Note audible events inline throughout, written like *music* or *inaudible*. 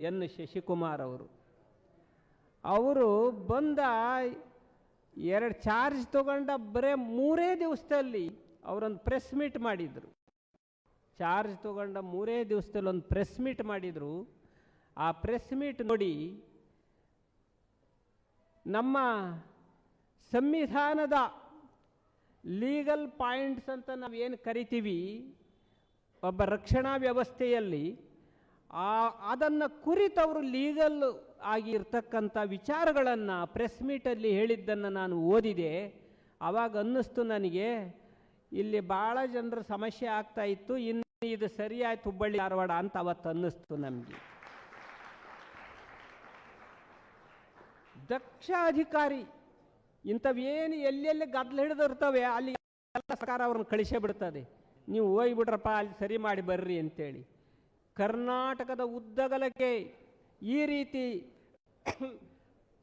N Shashikumar ಅವರು. ಅವರು ಬಂದ ಎರಡು ಚಾರ್ಜ್ ತಗೊಂಡ ಬರೇ ಮೂರೇ ದಿವಸದಲ್ಲಿ ಅವರೊಂದು ಪ್ರೆಸ್ ಮೀಟ್ ಮಾಡಿದರು. ಚಾರ್ಜ್ ತಗೊಂಡ ಮೂರೇ ದಿವಸದಲ್ಲಿ ಒಂದು ಪ್ರೆಸ್ ಮೀಟ್ ಮಾಡಿದರು. ಆ ಪ್ರೆಸ್ ಮೀಟ್ ನೋಡಿ ನಮ್ಮ ಸಂವಿಧಾನದ ಲೀಗಲ್ ಪಾಯಿಂಟ್ಸ್ ಅಂತ ನಾವು ಏನು ಕರಿತೀವಿ, ಒಬ್ಬ ರಕ್ಷಣಾ ವ್ಯವಸ್ಥೆಯಲ್ಲಿ ಆ, ಅದನ್ನು ಕುರಿತವರು ಲೀಗಲ್ ಆಗಿರ್ತಕ್ಕಂಥ ವಿಚಾರಗಳನ್ನು ಪ್ರೆಸ್ ಮೀಟಲ್ಲಿ ಹೇಳಿದ್ದನ್ನು ನಾನು ಓದಿದೆ. ಆವಾಗ ಅನ್ನಿಸ್ತು ನನಗೆ, ಇಲ್ಲಿ ಭಾಳ ಜನರ ಸಮಸ್ಯೆ ಆಗ್ತಾ ಇತ್ತು, ಇನ್ನು ಇದು ಸರಿಯಾಯ್ತು, ಹುಬ್ಬಳ್ಳಿ ಧಾರವಾಡ ಅಂತ ಅವತ್ತು ಅನ್ನಿಸ್ತು ನಮಗೆ. ದಕ್ಷ ಅಧಿಕಾರಿ ಇಂಥವೇನು ಎಲ್ಲೆಲ್ಲಿ ಗದ್ದಲ ಹಿಡಿದಿರ್ತವೆ, ಅಲ್ಲಿ ಸರ್ಕಾರ ಅವ್ರನ್ನ ಕಳಿಸೇ ಬಿಡ್ತದೆ. ನೀವು ಹೋಗಿಬಿಡ್ರಪ್ಪ ಅಲ್ಲಿ ಸರಿ ಮಾಡಿ ಬರ್ರಿ ಅಂತೇಳಿ. ಕರ್ನಾಟಕದ ಉದ್ದಗಲಕ್ಕೆ ಈ ರೀತಿ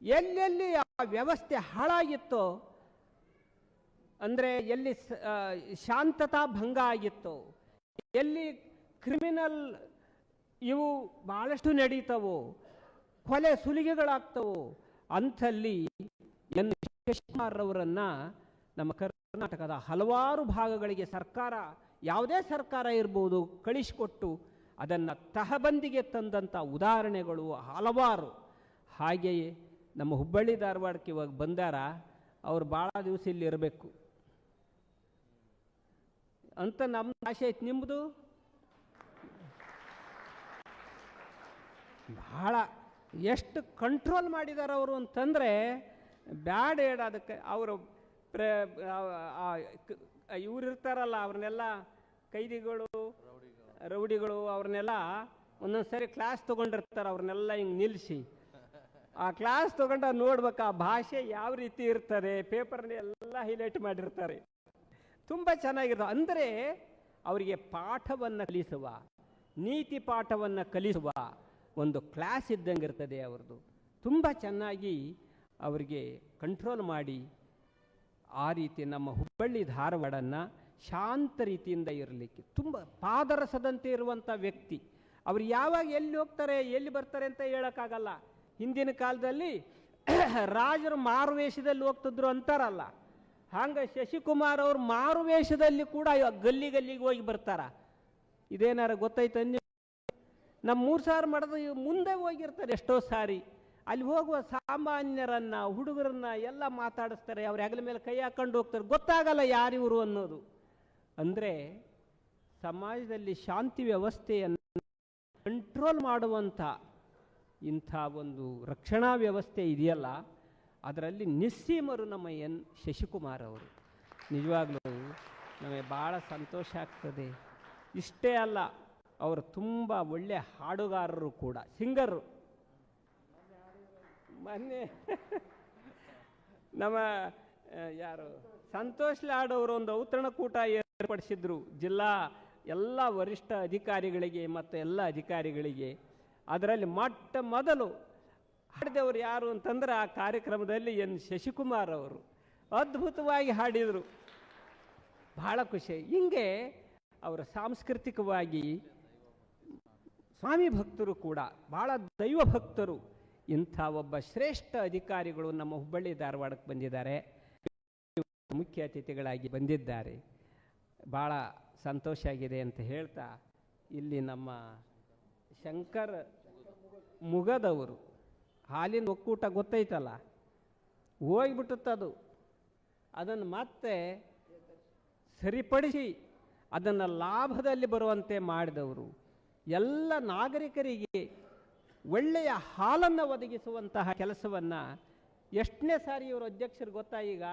ಎಲ್ಲೆಲ್ಲಿ ಆ ವ್ಯವಸ್ಥೆ ಹಾಳಾಗಿತ್ತೋ, ಅಂದರೆ ಎಲ್ಲಿ ಶಾಂತತಾ ಭಂಗ ಆಗಿತ್ತೋ, ಎಲ್ಲಿ ಕ್ರಿಮಿನಲ್ ಇವು ಭಾಳಷ್ಟು ನಡೀತವೋ, ಕೊಲೆ ಸುಲಿಗೆಗಳಾಗ್ತವೋ, ಅಂಥಲ್ಲಿ ಎನ್ ಶಶಿಕುಮಾರ್ ಅವರನ್ನ ನಮ್ಮ ಕರ್ನಾಟಕದ ಹಲವಾರು ಭಾಗಗಳಿಗೆ ಸರ್ಕಾರ, ಯಾವುದೇ ಸರ್ಕಾರ ಇರ್ಬೋದು, ಕಳಿಸಿಕೊಟ್ಟು ಅದನ್ನು ತಹಬಂದಿಗೆ ತಂದಂಥ ಉದಾಹರಣೆಗಳು ಹಲವಾರು. ಹಾಗೆಯೇ ನಮ್ಮ ಹುಬ್ಬಳ್ಳಿ ಧಾರವಾಡಕ್ಕೆ ಇವಾಗ ಬಂದಾರ, ಅವ್ರು ಭಾಳ ದಿವಸ ಇಲ್ಲಿ ಇರಬೇಕು. ಅಂತ ನಮ್ಮ ಆಸೆ ಐತೆ ನಿಮ್ಮದು ಭಾಳ ಎಷ್ಟು ಕಂಟ್ರೋಲ್ ಮಾಡಿದಾರೆ ಅವರು ಅಂತಂದರೆ, ಬ್ಯಾಡ್ ಹೇಳ ಅದಕ್ಕೆ ಅವರು ಪ್ರ ಇವ್ರು ಇರ್ತಾರಲ್ಲ, ಅವ್ರನ್ನೆಲ್ಲ ಕೈದಿಗಳು ರೌಡಿಗಳು ಅವ್ರನ್ನೆಲ್ಲ ಒಂದೊಂದು ಸರಿ ಕ್ಲಾಸ್ ತೊಗೊಂಡಿರ್ತಾರೆ, ಅವ್ರನ್ನೆಲ್ಲ ಹಿಂಗೆ ನಿಲ್ಲಿಸಿ ಆ ಕ್ಲಾಸ್ ತೊಗೊಂಡ ನೋಡ್ಬೇಕು, ಆ ಭಾಷೆ ಯಾವ ರೀತಿ ಇರ್ತದೆ, ಪೇಪರ್ನ ಎಲ್ಲ ಹೈಲೈಟ್ ಮಾಡಿರ್ತಾರೆ. ತುಂಬ ಚೆನ್ನಾಗಿರ್ತವೆ ಅಂದರೆ ಅವರಿಗೆ ಪಾಠವನ್ನು ಕಲಿಸುವ, ನೀತಿ ಪಾಠವನ್ನು ಕಲಿಸುವ ಒಂದು ಕ್ಲಾಸ್ ಇದ್ದಂಗೆ ಇರ್ತದೆ ಅವ್ರದ್ದು. ತುಂಬ ಚೆನ್ನಾಗಿ ಅವರಿಗೆ ಕಂಟ್ರೋಲ್ ಮಾಡಿ ಆ ರೀತಿ ನಮ್ಮ ಹುಬ್ಬಳ್ಳಿ ಧಾರವಾಡನ್ನು ಶಾಂತ ರೀತಿಯಿಂದ ಇರಲಿಕ್ಕೆ, ತುಂಬ ಪಾದರಸದಂತೆ ಇರುವಂಥ ವ್ಯಕ್ತಿ. ಅವರು ಯಾವಾಗ ಎಲ್ಲಿ ಹೋಗ್ತಾರೆ, ಎಲ್ಲಿ ಬರ್ತಾರೆ ಅಂತ ಹೇಳೋಕ್ಕಾಗಲ್ಲ. ಹಿಂದಿನ ಕಾಲದಲ್ಲಿ *clears throat* ರಾಜರು ಮಾರುವೇಷದಲ್ಲಿ ಹೋಗ್ತಿದ್ರು ಅಂತಾರಲ್ಲ. ಹಂಗೆ ಶಶಿಕುಮಾರ್ ಅವರು ಮಾರುವೇಷದಲ್ಲಿ ಕೂಡ ಗಲ್ಲಿ ಗಲ್ಲಿಗೆ ಹೋಗಿ ಬರ್ತಾರ. ಇದೇನಾರ ಗೊತ್ತೈತೆ ನಮ್ಮ ಮೂರು ಸಾವಿರ ಮಾಡೋದು ಮುಂದೆ ಹೋಗಿರ್ತಾರೆ ಎಷ್ಟೋ ಸಾರಿ. ಅಲ್ಲಿ ಹೋಗುವ ಸಾಮಾನ್ಯರನ್ನ, ಹುಡುಗರನ್ನ ಎಲ್ಲ ಮಾತಾಡಿಸ್ತಾರೆ. ಅವ್ರ ಹೆಗಲ ಮೇಲೆ ಕೈ ಹಾಕೊಂಡು ಹೋಗ್ತಾರೆ. ಗೊತ್ತಾಗಲ್ಲ ಯಾರಿವರು ಅನ್ನೋದು. ಅಂದರೆ ಸಮಾಜದಲ್ಲಿ ಶಾಂತಿ ವ್ಯವಸ್ಥೆಯನ್ನು ಕಂಟ್ರೋಲ್ ಮಾಡುವಂಥ ಇಂಥ ಒಂದು ರಕ್ಷಣಾ ವ್ಯವಸ್ಥೆ ಇದೆಯಲ್ಲ, ಅದರಲ್ಲಿ ನಿಸ್ಸೀಮರು ನಮ್ಮ ಎನ್ ಶಶಿಕುಮಾರ್ ಅವರು. ನಿಜವಾಗ್ಲೂ ನಮಗೆ ಭಾಳ ಸಂತೋಷ ಆಗ್ತದೆ. ಇಷ್ಟೇ ಅಲ್ಲ, ಅವರು ತುಂಬ ಒಳ್ಳೆಯ ಹಾಡುಗಾರರು ಕೂಡ, ಸಿಂಗರು. ಮೊನ್ನೆ ನಮ್ಮ ಯಾರು? ಸಂತೋಷ್ ಲಾಡ್ ಅವರು ಒಂದು ಔತಣಕೂಟ ಏರ್ಪಡಿಸಿದ್ರು ಜಿಲ್ಲಾ ಎಲ್ಲ ವರಿಷ್ಠ ಅಧಿಕಾರಿಗಳಿಗೆ ಮತ್ತು ಎಲ್ಲ ಅಧಿಕಾರಿಗಳಿಗೆ. ಅದರಲ್ಲಿ ಮೊಟ್ಟ ಮೊದಲು ಹಾಡಿದವರು ಯಾರು ಅಂತಂದ್ರೆ ಆ ಕಾರ್ಯಕ್ರಮದಲ್ಲಿ ಎನ್ ಶಶಿಕುಮಾರ್ ಅವರು. ಅದ್ಭುತವಾಗಿ ಹಾಡಿದರು. ಬಹಳ ಖುಷಿ. ಹಿಂಗೆ ಅವರ ಸಾಂಸ್ಕೃತಿಕವಾಗಿ ಸ್ವಾಮಿ ಭಕ್ತರು ಕೂಡ, ಬಹಳ ದೈವ ಭಕ್ತರು, ಇಂಥ ಒಬ್ಬ ಶ್ರೇಷ್ಠ ಅಧಿಕಾರಿಗಳು ನಮ್ಮ ಹುಬ್ಬಳ್ಳಿ ಧಾರವಾಡಕ್ಕೆ ಬಂದಿದ್ದಾರೆ. ಮುಖ್ಯ ಅತಿಥಿಗಳಾಗಿ ಬಂದಿದ್ದಾರೆ. ಭಾಳ ಸಂತೋಷ ಆಗಿದೆ ಅಂತ ಹೇಳ್ತಾ ಇಲ್ಲಿ ನಮ್ಮ ಶಂಕರ್ ಮುಗದವರು. ಹಾಲಿನ ಒಕ್ಕೂಟ ಗೊತ್ತೈತಲ್ಲ? ಹೋಗಿಬಿಟ್ಟುತ್ತದು. ಅದನ್ನು ಮತ್ತೆ ಸರಿಪಡಿಸಿ ಅದನ್ನು ಲಾಭದಲ್ಲಿ ಬರುವಂತೆ ಮಾಡಿದವರು. ಎಲ್ಲ ನಾಗರಿಕರಿಗೆ ಒಳ್ಳೆಯ ಹಾಲನ್ನು ಒದಗಿಸುವಂತಹ ಕೆಲಸವನ್ನು ಎಷ್ಟನೇ ಸಾರಿ ಇವರು ಅಧ್ಯಕ್ಷರು ಗೊತ್ತಾ ಈಗ?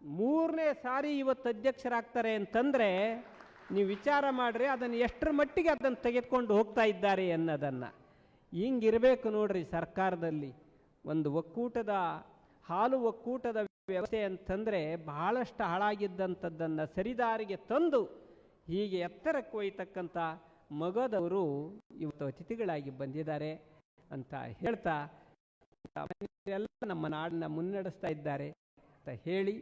ಮೂರನೇ ಸಾರಿ ಇವತ್ತು ಅಧ್ಯಕ್ಷರಾಗ್ತಾರೆ ಅಂತಂದರೆ ನೀವು ವಿಚಾರ ಮಾಡಿರಿ, ಅದನ್ನು ಎಷ್ಟರ ಮಟ್ಟಿಗೆ ಅದನ್ನು ತೆಗೆದುಕೊಂಡು ಹೋಗ್ತಾ ಇದ್ದಾರೆ ಅನ್ನೋದನ್ನು. ಹಿಂಗಿರಬೇಕು ನೋಡ್ರಿ ಸರ್ಕಾರದಲ್ಲಿ. ಒಂದು ಒಕ್ಕೂಟದ, ಹಾಲು ಒಕ್ಕೂಟದ ವ್ಯವಸ್ಥೆ ಅಂತಂದರೆ ಬಹಳಷ್ಟು ಹಾಳಾಗಿದ್ದಂಥದ್ದನ್ನು ಸರಿದಾರಿಗೆ ತಂದು ಹೀಗೆ ಎತ್ತರಕ್ಕೆ ಒಯ್ತಕ್ಕಂಥ ಮಗದವರು ಇವತ್ತು ಅತಿಥಿಗಳಾಗಿ ಬಂದಿದ್ದಾರೆ ಅಂತ ಹೇಳ್ತಾ ಎಲ್ಲ ನಮ್ಮ ನಾಡನ್ನ ಮುನ್ನಡೆಸ್ತಾ ಇದ್ದಾರೆ ಅಂತ ಹೇಳಿ